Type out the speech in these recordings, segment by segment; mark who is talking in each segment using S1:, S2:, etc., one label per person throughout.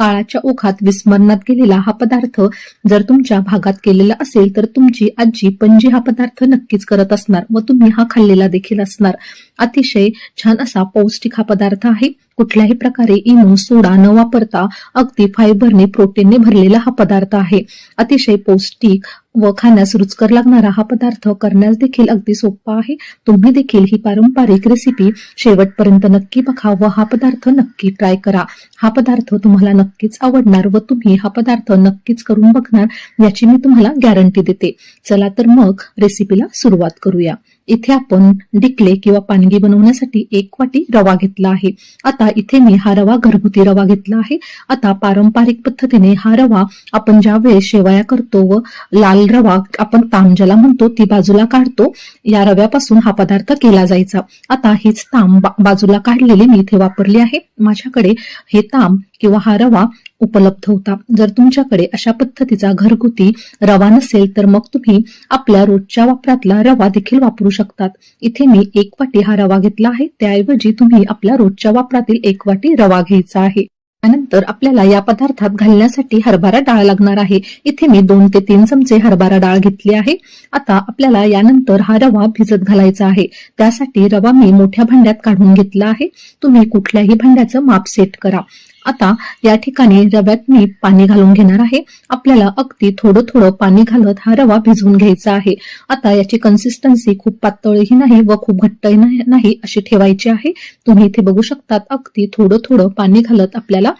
S1: काळाच्या ओघात विस्मरणात गेलेला हा पदार्थ जर तुमच्या भागात केलेला असेल तर तुमची आजी पणजी हा पदार्थ नक्कीच करत असणार व तुम्ही हा खाल्लेला देखील असणार. अतिशय छान असा पौष्टिक हा पदार्थ आहे. कुठल्याही प्रकारे इनो सोडा न वापरता अगदी फायबरने प्रोटीनने भरलेला हा पदार्थ आहे. अतिशय पौष्टिक व खाण्यास रुचकर लागणारा हा पदार्थ करण्यास देखील अगदी सोपा आहे. तुम्ही देखील ही पारंपरिक रेसिपी शेवटपर्यंत नक्की बघा व हा पदार्थ नक्की ट्राय करा. हा पदार्थ तुम्हाला नक्कीच आवडणार व तुम्ही हा पदार्थ नक्कीच करून बघणार याची मी तुम्हाला गॅरंटी देते. चला तर मग रेसिपीला सुरुवात करूया. इथे आपण डिकले किंवा पानगी बनवण्यासाठी एक वाटी रवा घेतला आहे. आता इथे मी हा रवा घरगुती रवा घेतला आहे. आता पारंपरिक पद्धतीने हा रवा आपण ज्या वेळेस शेवया करतो व लाल रवा आपण ताम ज्याला म्हणतो ती बाजूला काढतो या रव्यापासून हा पदार्थ केला जायचा. आता हीच ताम बाजूला काढलेली मी इथे वापरली आहे. माझ्याकडे हे ताम किंवा हा रवा उपलब्ध होता. जर तुमच्याकडे अशा पद्धतीचा घरगुती रवा नसेल तर मग तुम्ही आपल्या रोजच्या वापरातला रवा देखील वापरू शकतात. इथे मी एक वाटी हा रवा घेतला आहे. त्याऐवजी तुम्ही आपल्या रोजच्या वापरातील एक वाटी रवा घ्यायचा आहे. त्यानंतर आपल्याला या पदार्थात घालण्यासाठी हरभरा डाळ लागणार आहे. इथे मी दोन ते तीन चमचे हरभरा डाळ घेतली आहे. आता आपल्याला यानंतर हा रवा भिजत घालायचा आहे. त्यासाठी रवा मी मोठ्या भांड्यात काढून घेतला आहे. तुम्ही कुठल्याही भांड्याचं माप सेट करा. आता या ठिकाणी रव्यात मी पाणी घालून घेणार आहे. आपल्याला अगदी थोडं थोडं पाणी घालत हा रवा भिजवून घ्यायचा आहे. आता याची कन्सिस्टन्सी खूप पातळही नाही व खूप घट्टही नाही- अशी ठेवायची आहे. तुम्ही इथे बघू शकतात अगदी थोडं थोडं पाणी घालत आपल्याला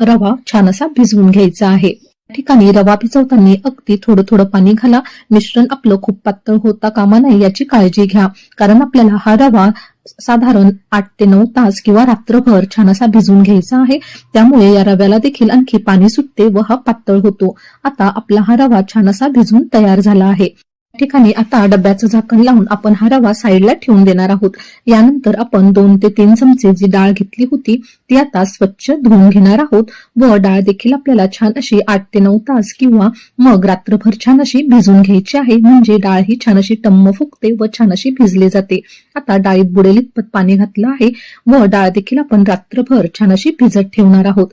S1: रवा छान असा भिजवून घ्यायचा आहे. ठिकाणी रवा भिजवताना अगदी थोडं थोडं पाणी घाला. मिश्रण आपलं खूप पातळ होता कामा नाही याची काळजी घ्या. कारण आपल्याला हा रवा साधारण आठ ते नऊ तास किंवा रात्रभर छान असा भिजवून घ्यायचा आहे. त्यामुळे या रव्याला देखील आणखी पाणी सुटते व हा पातळ होतो. आता आपला हा रवा छान असा भिजवून तयार झाला आहे. ठिकाणी आता डब्याचं झाकण लावून आपण हा रवा साईडला ठेवून देणार आहोत. यानंतर आपण दोन ते तीन चमचे जी डाळ घेतली होती ती आता स्वच्छ धुवून घेणार आहोत व डाळ देखील आपल्याला छान अशी आठ ते नऊ तास किंवा मग रात्रभर छान अशी भिजून घ्यायची आहे. म्हणजे डाळ ही छान अशी टम्म फुगते व छान अशी भिजली जाते. आता डाळीत बुडेल इतपत पाणी घातलं आहे व डाळ देखील आपण रात्रभर छान अशी भिजत ठेवणार आहोत.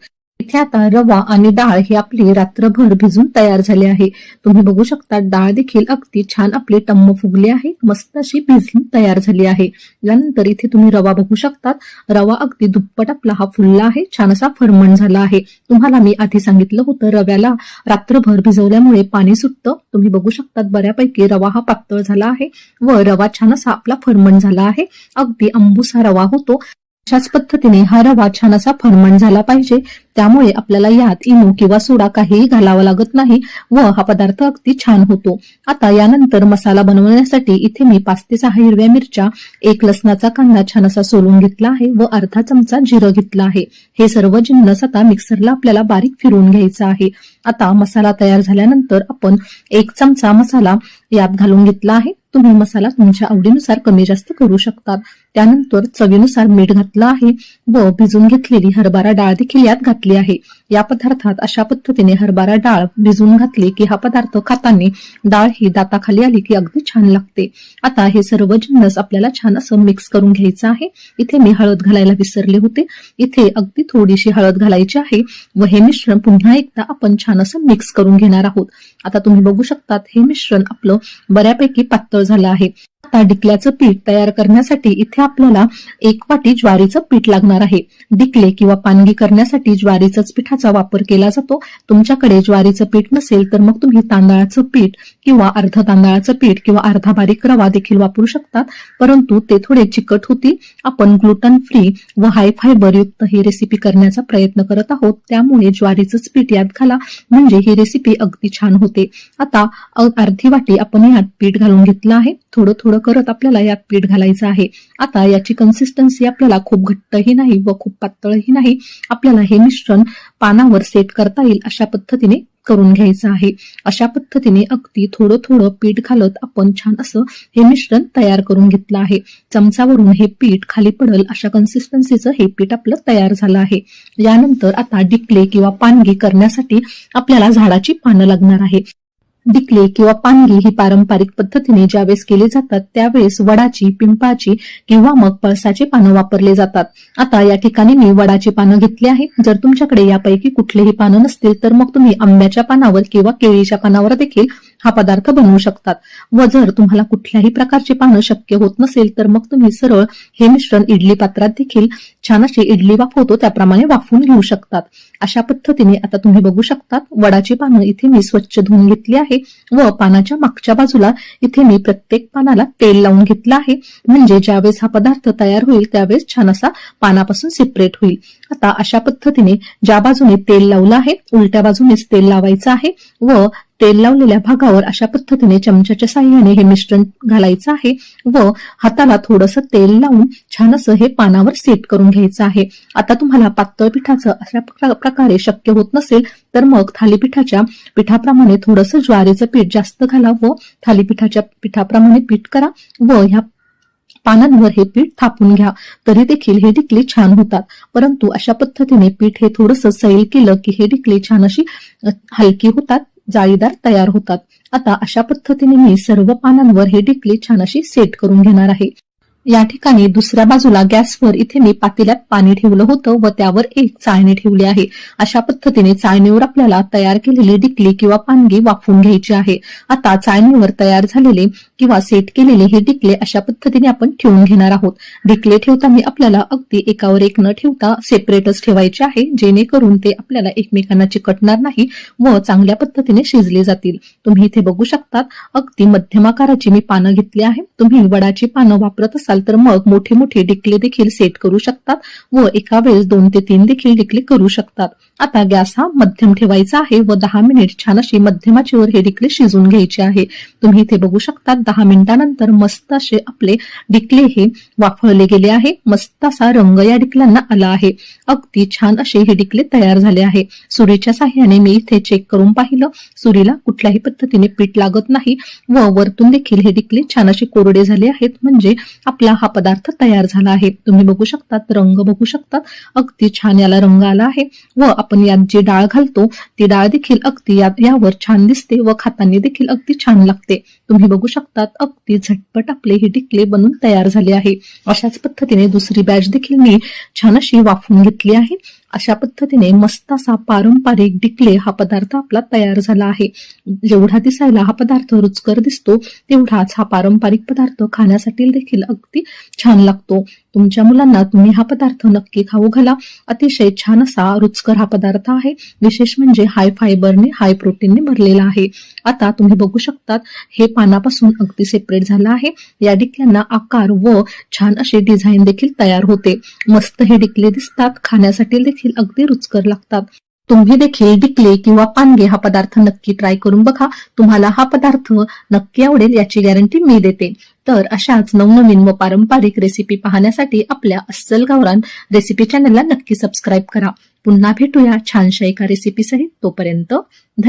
S1: इथे आता रवा आणि डाळ ही आपली रात्रभर भिजून तयार झाली आहे. तुम्ही बघू शकता डाळ देखील अगदी छान आपली टम्म फुगली आहे मस्त अशी भिजून तयार झाली आहे. यानंतर इथे तुम्ही रवा बघू शकतात रवा अगदी दुप्पट आपला हा फुलला आहे छान असा फरमण झाला आहे. तुम्हाला मी आधी सांगितलं होतं रव्याला रात्रभर भिजवल्यामुळे पाणी सुटतं. तुम्ही बघू शकतात बऱ्यापैकी रवा हा पातळ झाला आहे व रवा छान असा आपला फरमण झाला आहे. अगदी अंबूसा रवा होतो. अशाच पद्धतीने हा रवा छान असा फरमण झाला पाहिजे. त्यामुळे आपल्याला यात इनो किंवा सोडा काहीही घालावा लागत नाही व हा पदार्थ अगदी छान होतो. आता यानंतर मसाला बनवण्यासाठी इथे मी पाच ते सहा हिरव्या मिरच्या एक लसणाचा कांदा छान असा सोलून घेतला आहे व अर्धा चमचा जिरं घेतला आहे. हे सर्व जिन्नस आता मिक्सरला आपल्याला बारीक फिरवून घ्यायचा आहे. आता मसाला तयार झाल्यानंतर आपण एक चमचा मसाला यात घालून घेतला आहे. तुम्ही मसाला तुमच्या आवडीनुसार कमी जास्त करू शकतात त्यानंतर चवीनुसार मीठ घातलं आहे व भिजून घेतलेली हरभरा डाळ देखील यात घातली घातली आहे. या पदार्थात अशा पद्धतीने हरभरा डाळ भिजून घातली की हा पदार्थ खाताना डाळ ही दाताखाली आली की अगदी छान लागते. आता हे सर्व जिन्नस आपल्याला छान असं मिक्स करून घ्यायचं आहे. इथे मी हळद घालायला विसरले होते. इथे अगदी थोडीशी हळद घालायची आहे व हे मिश्रण पुन्हा एकदा आपण छान असं मिक्स करून घेणार आहोत. आता तुम्ही बघू शकतात हे मिश्रण आपलं बऱ्यापैकी पातळ झालं आहे. आता डिकल्याचं पीठ तयार करण्यासाठी इथे आपल्याला एक वाटी ज्वारीचं पीठ लागणार आहे. डिकले किंवा पानगी करण्यासाठी ज्वारीचाच पिठाचा वापर केला जातो. तुमच्याकडे ज्वारीचं पीठ नसेल तर मग तुम्ही तांदळाचं पीठ किंवा अर्ध तांदळाचं पीठ किंवा अर्धा बारीक रवा देखील वापरू शकतात. परंतु ते थोडे चिकट होतील. आपण ग्लुटन फ्री व हाय फायबर युक्त ही रेसिपी करण्याचा प्रयत्न करत आहोत. त्यामुळे ज्वारीचंच पीठ यात घाला. म्हणजे ही रेसिपी अगदी छान होते. आता अर्धी वाटी आपण यात पीठ घालून घेतलं आहे. थोडं थोडं करत आपल्याला यात पीठ घालायचं आहे. आता याची कन्सिस्टन्सी आपल्याला खूप घट्टही नाही व खूप पातळही नाही. आपल्याला हे मिश्रण पानावर सेट करता येईल अशा पद्धतीने करून घ्यायचं आहे. अशा पद्धतीने अगदी थोडं थोडं पीठ घालत आपण छान असं हे मिश्रण तयार करून घेतलं आहे. चमचावरून हे पीठ खाली पडल अशा कन्सिस्टन्सीचं हे पीठ आपलं तयार झालं आहे. यानंतर आता डिकले किंवा पानगी करण्यासाठी आपल्याला झाडाची पानं लागणार आहे. डिकले किंवा पानगी ही पारंपरिक पद्धतीने ज्यावेळेस केले जातात त्यावेळेस वडाची पिंपळाची किंवा मग पळसाचे पानं वापरले जातात. आता या ठिकाणी मी वडाची पानं घेतली आहेत जर तुमच्याकडे यापैकी कुठलेही पानं नसतील तर मग तुम्ही आंब्याच्या पानावर किंवा केळीच्या पानावर देखील हा पदार्थ बनवू शकतात. व जर तुम्हाला कुठल्याही प्रकारची पानं शक्य होत नसेल तर मग तुम्ही सरळ हे मिश्रण इडली पात्रात देखील छान अशी इडली वाफवतो त्याप्रमाणे वाफवून घेऊ शकतात. अशा पद्धतीने आता तुम्ही बघू शकतात वडाची पानं इथे मी स्वच्छ धुवून घेतली आहे व पानाच्या मागच्या बाजूला इथे मी प्रत्येक पानाला तेल लावून घेतलं आहे. म्हणजे ज्यावेळेस हा पदार्थ तयार होईल त्यावेळेस छान असा पानापासून सेपरेट होईल. आता अशा पद्धतीने ज्या बाजूने तेल लावलं आहे उलट्या बाजूनेच तेल लावायचं आहे व तेल लावलेल्या भागावर अशा पद्धतीने चमच्याच्या साह्याने हे मिश्रण घालायचं आहे व हाताला थोडंसं तेल लावून छान असं हे पानावर सेट करून घ्यायचं आहे. आता तुम्हाला पातळ पिठाचं अशा प्रकारे शक्य होत नसेल तर मग थालीपीठाच्या पिठाप्रमाणे थोडंसं ज्वारीचं पीठ जास्त घाला व थालीपीठाच्या पिठाप्रमाणे पीठ करा व ह्या पानांवर हे पीठ थापून घ्या. तरी देखील हे डिकले छान होतात. परंतु अशा पद्धतीने पीठ हे थोडंसं सैल केलं की हे डिकले छान अशी हलकी होतात. जाळीदार तयार होतात. आता अशा पद्धतीने मी सर्व पानांवर हे टिकली छान अशी सेट करून घेणार आहे. या ठिकाणी दुसऱ्या बाजूला गॅसवर इथे मी पातेल्यात पाणी ठेवलं होतं व त्यावर एक चाळणी ठेवली आहे. अशा पद्धतीने चाळणीवर आपल्याला तयार केलेली डिकली किंवा पानगी वाफवून घ्यायची आहे. आता चाळणीवर तयार झालेले किंवा सेट केलेले हे डिकले अशा पद्धतीने आपण ठेवून घेणार आहोत. डिकले ठेवताना आपल्याला अगदी एकावर एक न ठेवता सेपरेटच ठेवायचे आहे जेणेकरून ते आपल्याला एकमेकांना चिकटणार नाही व चांगल्या पद्धतीने शिजले जातील. तुम्ही इथे बघू शकतात अगदी मध्यम आकाराची मी पानं घेतली आहे. तुम्ही वडाची पानं वापरत असाल असाल तर मग मोठे मोठे डिकले देखील सेट करू शकतात व एका वेळेस दोन ते तीन देखील डिकले करू शकतात. आता गॅस हा मध्यम ठेवायचा आहे व दहा मिनिट छान अशी मध्यमाचीवर हे डिकले शिजून घ्यायचे आहे. तुम्ही इथे बघू शकता दहा मिनिटानंतर मस्त असे आपले डिकले हे वाफळले गेले आहे. मस्त असा रंग या डिकल्यांना आला आहे. अगदी छान असे हे डिकले तयार झाले आहे. सुरीच्या साह्याने मी इथे चेक करून पाहिलं. सुरीला कुठल्याही पद्धतीने पीठ लागत नाही व वरतून देखील हे डिकले छान असे कोरडे झाले आहेत. म्हणजे आपला हा पदार्थ तयार झाला आहे. तुम्ही बघू शकतात रंग बघू शकतात. अगदी छान याला रंग आला आहे व आपण यात जी डाळ घालतो ती डाळ देखील अगदी यावर छान दिसते व खाताना देखील अगदी छान लागते. तुम्ही बघू शकतात अगदी झटपट आपले हे टिकले बनून तयार झाले आहे. अशाच पद्धतीने दुसरी बॅच देखील मी छान अशी वाफून घेतली आहे. अशा पद्धतीने मस्त असा पारंपरिक डिकले हा पदार्थ आपला तयार झाला आहे. जेवढा दिसायला हा पदार्थ रुचकर दिसतो तेवढाच हा पारंपरिक पदार्थ खाण्यासाठी देखील अगदी छान लागतो. तुमच्या मुलांना तुम्ही हा पदार्थ नक्की खाऊ घाला. अतिशय छान असा रुचकर हा पदार्थ आहे. विशेष म्हणजे हाय फायबरने हाय प्रोटीनने भरलेला आहे. आता तुम्ही बघू शकतात हे पानापासून अगदी सेपरेट झालं आहे. या डिकल्यांना आकार व छान असे डिझाईन देखील तयार होते. मस्त हे डिकले दिसतात. खाण्यासाठी देखील अगदी रुचकर लागतात. तुम्ही देखील डिकले किंवा पानगे हा पदार्थ नक्की ट्राय करून बघा. तुम्हाला हा पदार्थ नक्की आवडेल याची गॅरंटी मी देते. तर अशाच नवनवीन व पारंपरिक रेसिपी पाहण्यासाठी आपल्या अस्सल गावरान रेसिपी चॅनलला नक्की सबस्क्राईब करा. पुन्हा भेटूया छानशा एका रेसिपी सहित तोपर्यंत धन्यवाद.